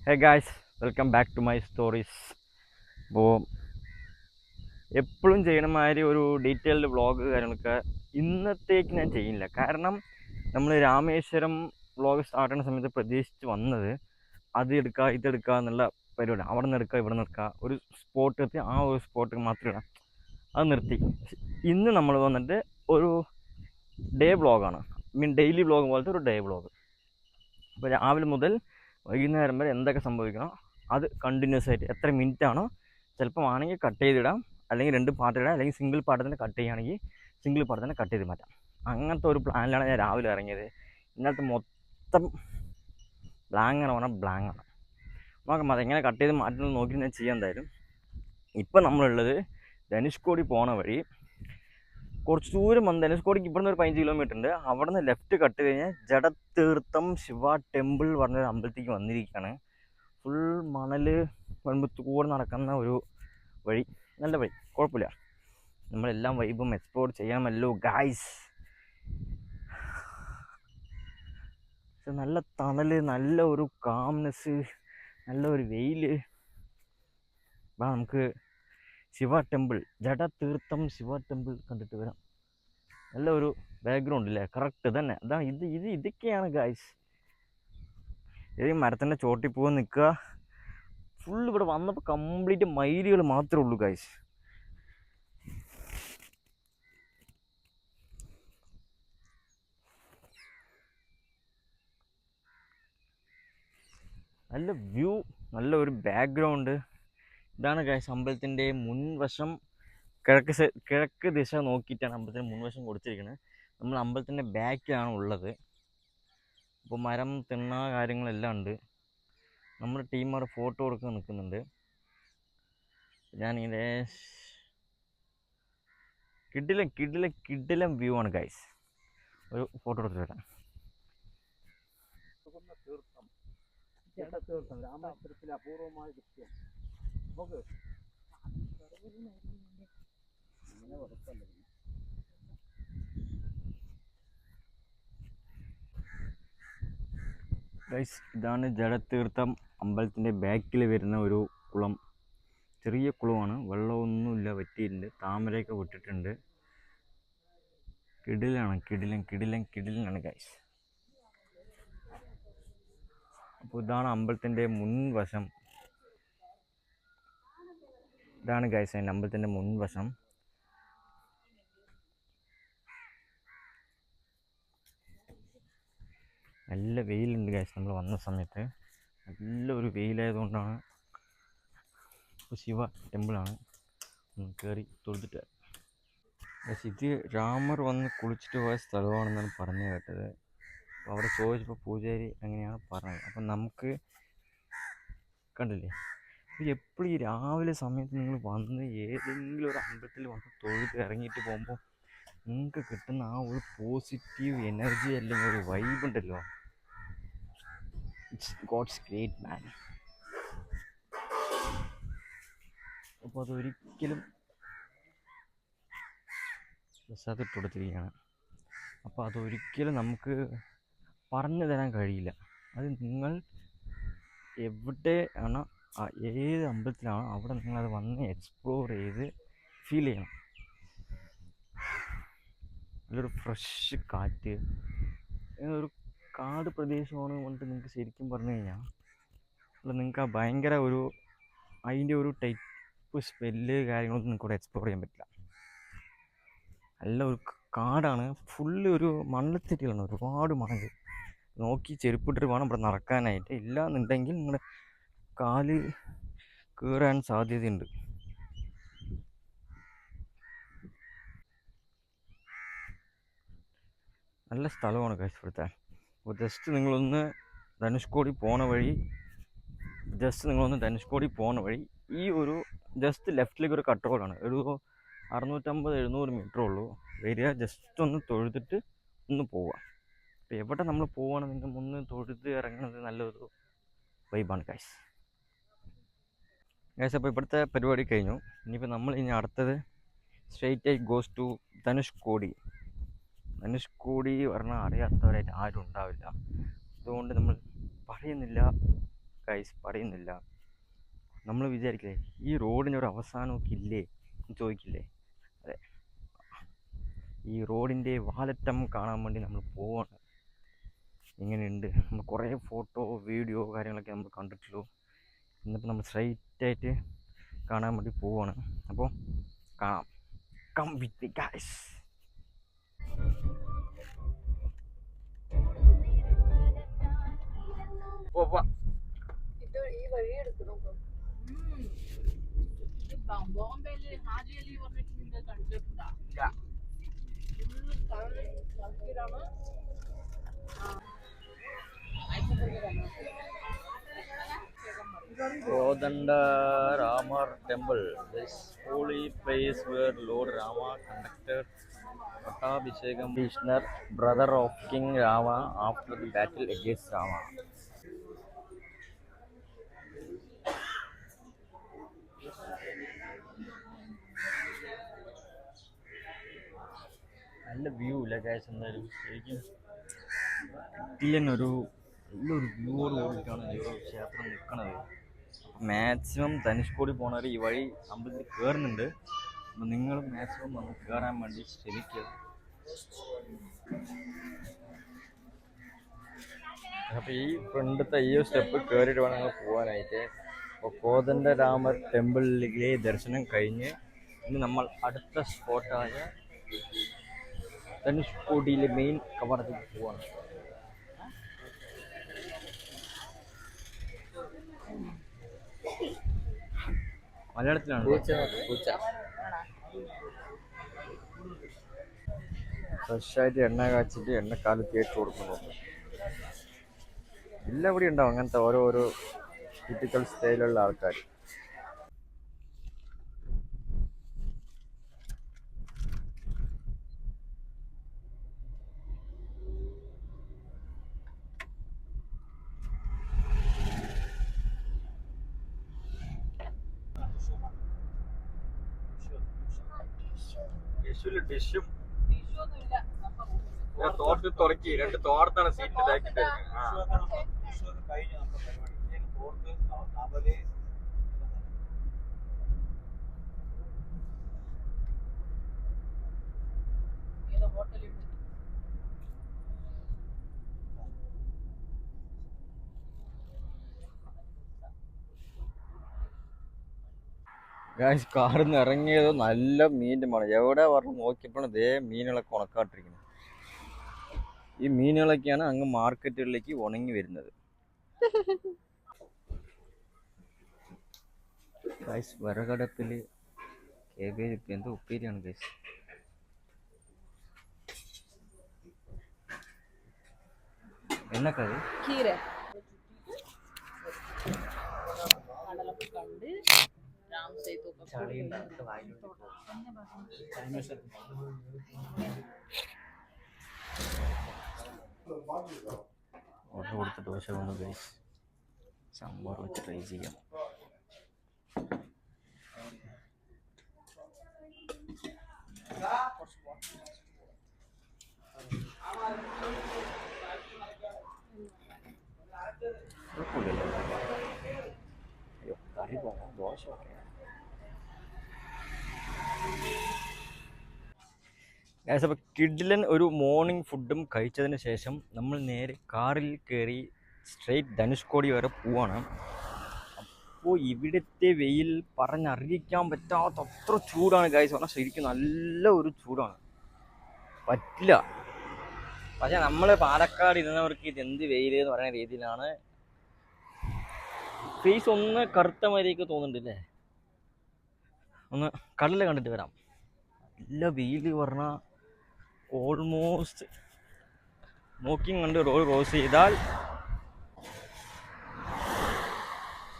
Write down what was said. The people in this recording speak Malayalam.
Hey guys welcome back to my stories അപ്പോൾ എപ്പോഴും ചെയ്യണ മാതിരി ഒരു ഡീറ്റെയിൽഡ് വ്ളോഗ് കാര്യങ്ങളൊക്കെ ഇന്നത്തേക്ക് ഞാൻ ചെയ്യില്ല കാരണം നമ്മൾ രാമേശ്വരം വ്ളോഗ് സ്റ്റാർട്ട് ചെയ്യുന്ന സമയത്ത് പ്രതീക്ഷിച്ച് വന്നത് അത് എടുക്കുക ഇതെടുക്കുക എന്നുള്ള പരിപാടി അവിടെ നിന്ന് എടുക്കുക ഇവിടെ നിന്ന് ഒരു സ്പോട്ട് എത്തി ആ ഒരു സ്പോട്ട് മാത്രം ഇടാം. അത് നിർത്തി. ഇന്ന് നമ്മൾ വന്നിട്ട് ഒരു ഡേ വ്ളോഗാണ് മീൻ ഡെയിലി വ്ളോഗ് പോലത്തെ ഒരു ഡേ വ്ളോഗ് അപ്പോൾ രാവിലെ മുതൽ വൈകുന്നേരം വരെ എന്തൊക്കെ സംഭവിക്കണം അത് കണ്ടിന്യൂസ് ആയിട്ട് എത്ര മിനിറ്റ് ആണോ ചിലപ്പോൾ ആണെങ്കിൽ കട്ട് ചെയ്തിടാം അല്ലെങ്കിൽ രണ്ട് പാർട്ട് ഇടാം അല്ലെങ്കിൽ സിംഗിൾ പാർട്ട് തന്നെ കട്ട് ചെയ്യുകയാണെങ്കിൽ സിംഗിൾ പാർട്ട് തന്നെ കട്ട് ചെയ്ത് മാറ്റാം. അങ്ങനത്തെ ഒരു പ്ലാനിലാണ് ഞാൻ രാവിലെ ഇറങ്ങിയത്. ഇന്നത്തെ മൊത്തം ബ്ലാങ്ക് ആണ് പറഞ്ഞാൽ ബ്ലാങ്ക് ആണ്. നോക്കാം അതെങ്ങനെ കട്ട് ചെയ്ത് മാറ്റുന്നത് നോക്കി ഞാൻ ചെയ്യാൻ എന്തായാലും. ഇപ്പം നമ്മളുള്ളത് ധനുഷ്കോടി പോണ വഴി കുറച്ച് ദൂരം വന്ന് ധനുഷ്കോടിക്ക് ഇവിടെ നിന്ന് ഒരു പതിനഞ്ച് കിലോമീറ്റർ ഉണ്ട്. അവിടെ നിന്ന് ലെഫ്റ്റ് കട്ട് കഴിഞ്ഞാൽ ജഡതീർത്ഥം ശിവ ടെമ്പിൾ പറഞ്ഞൊരു അമ്പലത്തേക്ക് വന്നിരിക്കുകയാണ് ഫുൾ മണൽ വൺമുത്തുകൂടെ നടക്കുന്ന ഒരു വഴി. നല്ല വഴി. കുഴപ്പമില്ല. നമ്മളെല്ലാം വൈബും എക്സ്പ്ലോർ ചെയ്യാമല്ലോ ഗായ്സ് നല്ല തണൽ നല്ല ഒരു കാംനെസ് നല്ല ഒരു വെയിൽ നമുക്ക് ശിവ ടെമ്പിൾ ജഡതീർത്ഥം ശിവ ടെമ്പിൾ കണ്ടിട്ട് വരാം. നല്ല ഒരു ബാക്ക്ഗ്രൗണ്ട് ഇല്ലേ കറക്റ്റ് തന്നെ. അതാണ് ഇത് ഇത് ഇതൊക്കെയാണ് ഗായ്സ് ഈ മരത്തിന്റെ ചോട്ടിൽ പോയി നിൽക്കുക. ഫുൾ ഇവിടെ വന്നപ്പോൾ കംപ്ലീറ്റ് മയിലുകൾ മാത്രമേ ഉള്ളൂ ഗായ്സ് നല്ല വ്യൂ നല്ല ഒരു ബാക്ക്ഗ്രൗണ്ട് ഇതാണ് ഗൈസ് അമ്പലത്തിന്റെ മുൻവശം. കിഴക്ക് കിഴക്ക് ദിശ നോക്കിയിട്ടാണ് അമ്പലത്തിന്റെ മുൻവശം കൊടുത്തിരിക്കുന്നത് നമ്മൾ അമ്പലത്തിന്റെ ബാക്കിലാണ് ഉള്ളത്. അപ്പോൾ മരം തിണ്ണ കാര്യങ്ങളെല്ലാം ഉണ്ട്. നമ്മുടെ ടീം അവിടെ ഫോട്ടോ എടുക്കാൻ നിൽക്കുന്നുണ്ട്. ഞാനിങ്ങനെ കിഡിലം കിഡിലം കിഡിലം വ്യൂ ആണ് ഗൈസ് ഒരു ഫോട്ടോ എടുത്തിട്ട് വരാം. തീർത്ഥം. തീർത്ഥം. രാമേശ്വരത്തിലെ അപൂർവമായ ദൃശ്യം നോക്ക് അങ്ങനെ ഉറപ്പല്ല പിന്നെ. ഗൈസ് ഇതാണ് ജലതീർത്ഥം അമ്പലത്തിന്റെ ബാക്കിൽ വരുന്ന ഒരു കുളം. ചെറിയ കുളമാണ്. വെള്ളമൊന്നുമില്ല വറ്റിയിട്ടുണ്ട്. താമരയൊക്കെ വിട്ടിട്ടുണ്ട്. കിടിലാണ് കിടിലൻ കിടിലൻ കിടിലനാണ് ഗൈസ് അപ്പോൾ ഇതാണ് അമ്പലത്തിന്റെ മുൻവശം. ഇതാണ് ഗൈസ് അതിന്റെ അമ്പലത്തിന്റെ മുൻവശം. നല്ല വെയിലുണ്ട് ഗൈസ് നമ്മൾ വന്ന സമയത്ത്. നല്ല ഒരു വെയിലായതുകൊണ്ടാണ് ശിവ ടെമ്പിളാണ് കയറി വരാം. ഗൈസ് ഇത് രാമർ വന്ന് കുളിച്ചിട്ട് പോയ സ്ഥലമാണെന്നാണ് പറഞ്ഞു കേട്ടത്. അപ്പോൾ അവിടെ ചോദിച്ചപ്പോൾ പൂജാരി അങ്ങനെയാണ് പറഞ്ഞത്. അപ്പം നമുക്ക് കണ്ടില്ലേ? എപ്പോഴും ഈ രാവിലെ സമയത്ത് നിങ്ങൾ വന്ന് ഏതെങ്കിലും ഒരു അമ്പലത്തിൽ വന്ന് തൊഴുത് ഇറങ്ങിയിട്ട് പോകുമ്പോൾ നിങ്ങൾക്ക് കിട്ടുന്ന ആ ഒരു പോസിറ്റീവ് എനർജി അല്ലെങ്കിൽ ഒരു വൈബ് ഉണ്ടല്ലോ. ഇറ്റ്സ് ഗോഡ്സ് ഗ്രേറ്റ് മാൻ അപ്പോൾ അതൊരിക്കലും പ്രസാദിട്ട് കൊടുത്തിരിക്കുകയാണ്. അപ്പോൾ അതൊരിക്കലും നമുക്ക് പറഞ്ഞു തരാൻ കഴിയില്ല. അത് നിങ്ങൾ എവിടെ ആണ് ഏത് അമ്പലത്തിലാണോ അവിടെ നിങ്ങളത് വന്ന് എക്സ്പ്ലോർ ചെയ്ത് ഫീൽ ചെയ്യണം. നല്ലൊരു ഫ്രഷ് കാറ്റ്. ഒരു കാട് പ്രദേശമാണ് വന്നിട്ട് നിങ്ങൾക്ക് ശരിക്കും പറഞ്ഞു കഴിഞ്ഞാൽ അല്ല നിങ്ങൾക്ക് ആ ഭയങ്കര ഒരു അതിന്റെ ഒരു ടൈപ്പ് സ്മെല്ല് കാര്യങ്ങളൊന്നും നിങ്ങൾക്ക് എക്സ്പ്ലോർ ചെയ്യാൻ പറ്റില്ല. നല്ല ഒരു കാടാണ്. ഫുള്ള് ഒരു മണ്ണത്തിട്ടിലാണ് ഒരുപാട് മണൽ നോക്കി ചെരുപ്പിട്ടിട്ട് വേണം ഇവിടെ നടക്കാനായിട്ട്. ഇല്ല എന്നുണ്ടെങ്കിൽ നിങ്ങളുടെ കാൽ കീറാൻ സാധ്യതയുണ്ട്. നല്ല സ്ഥലമാണ് കാഴ്ചപ്പെടുത്താൻ. അപ്പോൾ ജസ്റ്റ് നിങ്ങളൊന്ന് ധനുഷ്കോടി പോണ വഴി ജസ്റ്റ് നിങ്ങളൊന്ന് ധനുഷ്കോടി പോണ വഴി ഈ ഒരു ജസ്റ്റ് ലെഫ്റ്റിലേക്ക് ഒരു കട്ട് റോഡാണ് ഒരു അറുന്നൂറ്റമ്പത് എഴുന്നൂറ് മീറ്റർ ഉള്ളൂ. വരിക ജസ്റ്റ് ഒന്ന് തൊഴുതിട്ട് ഒന്ന് പോവുക. അപ്പോൾ എവിടെ നമ്മൾ പോവുകയാണെന്നുണ്ടെങ്കിൽ ഒന്ന് തൊഴുത് ഇറങ്ങുന്നത് നല്ലൊരു വൈബാണ് കാശ് കാശ് അപ്പോൾ ഇവിടുത്തെ പരിപാടി കഴിഞ്ഞു. ഇനിയിപ്പോൾ നമ്മൾ ഇനി അടുത്തത് സ്ട്രെയിറ്റ് ആയി ഗോസ് ടു ധനുഷ് കോടി. ധനുഷ് കോടി പറഞ്ഞാൽ അറിയാത്തവരായിട്ട് ആരും ഉണ്ടാവില്ല. അതുകൊണ്ട് നമ്മൾ പറയുന്നില്ല കൈസ് പറയുന്നില്ല. നമ്മൾ വിചാരിക്കില്ലേ ഈ റോഡിനൊരു അവസാനമൊക്കെ ഇല്ലേ എന്ന് ചോദിക്കില്ലേ? അതെ. ഈ റോഡിന്റെ വാലറ്റം കാണാൻ വേണ്ടി നമ്മൾ പോവാണ്. ഇങ്ങനെയുണ്ട്. നമ്മൾ കുറേ ഫോട്ടോ വീഡിയോ കാര്യങ്ങളൊക്കെ നമ്മൾ കണ്ടിട്ടുള്ളൂ. ഇന്നിപ്പോൾ നമ്മൾ സ്ട്രൈറ്റ് ആയിട്ട് കാണാൻ വേണ്ടി പോവാണ്. അപ്പോൾ കാണാം. കം വിത്ത് എടുക്കണം ബോംബെയിൽ ഹാജി അലി പറഞ്ഞിട്ട് നിങ്ങൾ കണ്ടിട്ടുണ്ടോ? കടൽ കടലിലാണ് Kodanda Ramar Temple, this holy place where Lord Rama conducted Pattabhishekam Vishnu, brother of King Rama, after the battle against Rama. നല്ല വ്യൂ ഇല്ല കാശ് എന്തായാലും ശരിക്കും കിട്ടിയെന്നൊരു നല്ലൊരു വ്യൂവോട് കൂടിയിട്ടാണ് ഈ ഒരു ക്ഷേത്രം നിൽക്കുന്നത് മാക്സിമം ധനുഷ്കോടി പോണവർ ഈ വഴി അമ്പലത്തിൽ കയറുന്നുണ്ട് അപ്പം നിങ്ങൾ മാക്സിമം വന്ന് കയറാൻ വേണ്ടി ശ്രമിക്കുക. അപ്പോൾ ഈ ഫ്രണ്ടത്തെ ഈ സ്റ്റെപ്പ് കയറിയിട്ട് വേണം ഞങ്ങൾ പോകാനായിട്ട് അപ്പോൾ കോതണ്ട രാമർ ടെമ്പിളിലെ ദർശനം കഴിഞ്ഞ് ഇനി നമ്മൾ അടുത്ത സ്പോട്ടായ ധനുഷ്കോടിയിലെ മെയിൻ കവാടത്തിൽ പോവാണ്. മലയാളത്തിലാണ്. ഫ്രഷായിട്ട് എണ്ണ കാച്ചിട്ട് എണ്ണക്കാൽ തേച്ച് കൊടുക്കുന്നുണ്ട് എല്ലാവിടെയും ഉണ്ടാവും അങ്ങനത്തെ ഓരോ ഓരോ ടിപ്പിക്കൽ സ്റ്റൈലുള്ള ആൾക്കാർ ഡിഷും ടിഷ്യൊന്നുമില്ല അപ്പൊ തോർത്ത് തുറക്കി രണ്ട് തോർത്താണ് സീറ്റ് ഇതാക്കി ഹോട്ടലിൽ ഗായ്സ് കാറിൽ നിന്ന് ഇറങ്ങിയത് നല്ല മീന്റെ മണം എവിടെ പറഞ്ഞു നോക്കിയപ്പോഴും ഇതേ മീനുകളൊക്കെ ഉണക്കാട്ടിരിക്കുന്നത് ഈ മീനുകളൊക്കെയാണ് അങ്ങ് മാർക്കറ്റുകളിലേക്ക് ഉണങ്ങി വരുന്നത്. ഗായ്സ് വിറകടപ്പിൽ കേബേജ് ഇപ്പം എന്തോ ഉപ്പേരിയാണ് ഗായ്സ് എന്നൊക്കെ കീര. കടലൊക്കെ കണ്ട് രാം സേതു ഓർഡർ കൊടുത്ത ദോശ കൊണ്ട് ഗൈസ് സാമ്പാർ വെച്ച് ട്രൈ ചെയ്യാം കുഴപ്പമില്ലല്ലോ അയ്യോ കറി പോകാം ദോശ ഒക്കെ Guys അപ്പോൾ കിഡിലൻ ഒരു മോർണിംഗ് ഫുഡും കഴിച്ചതിന് ശേഷം നമ്മൾ നേരെ കാറിൽ കയറി സ്ട്രെയിറ്റ് ധനുഷ്കോടി വരെ പോവാണ്. അപ്പോൾ ഇവിടുത്തെ വെയിൽ പറഞ്ഞറിയിക്കാൻ പറ്റാത്ത അത്ര ചൂടാണ് ഗൈസ് പറഞ്ഞാൽ ശരിക്കും നല്ല ഒരു ചൂടാണ്. പറ്റില്ല. പക്ഷേ നമ്മൾ പാലക്കാട് ഇരുന്നവർക്ക് ഇത് എന്ത് വെയിൽ എന്ന് പറയുന്ന രീതിയിലാണ്. ഫേസ് ഒന്ന് കറുത്ത മാതിരിയൊക്കെ തോന്നുന്നുണ്ടല്ലേ? ഒന്ന് കടലിൽ കണ്ടിട്ട് വരാം. നല്ല വെയിൽ പറഞ്ഞാൽ ഓൾമോസ്റ്റ് നോക്കിയും കണ്ട് റോഡ് ക്രോസ് ചെയ്താൽ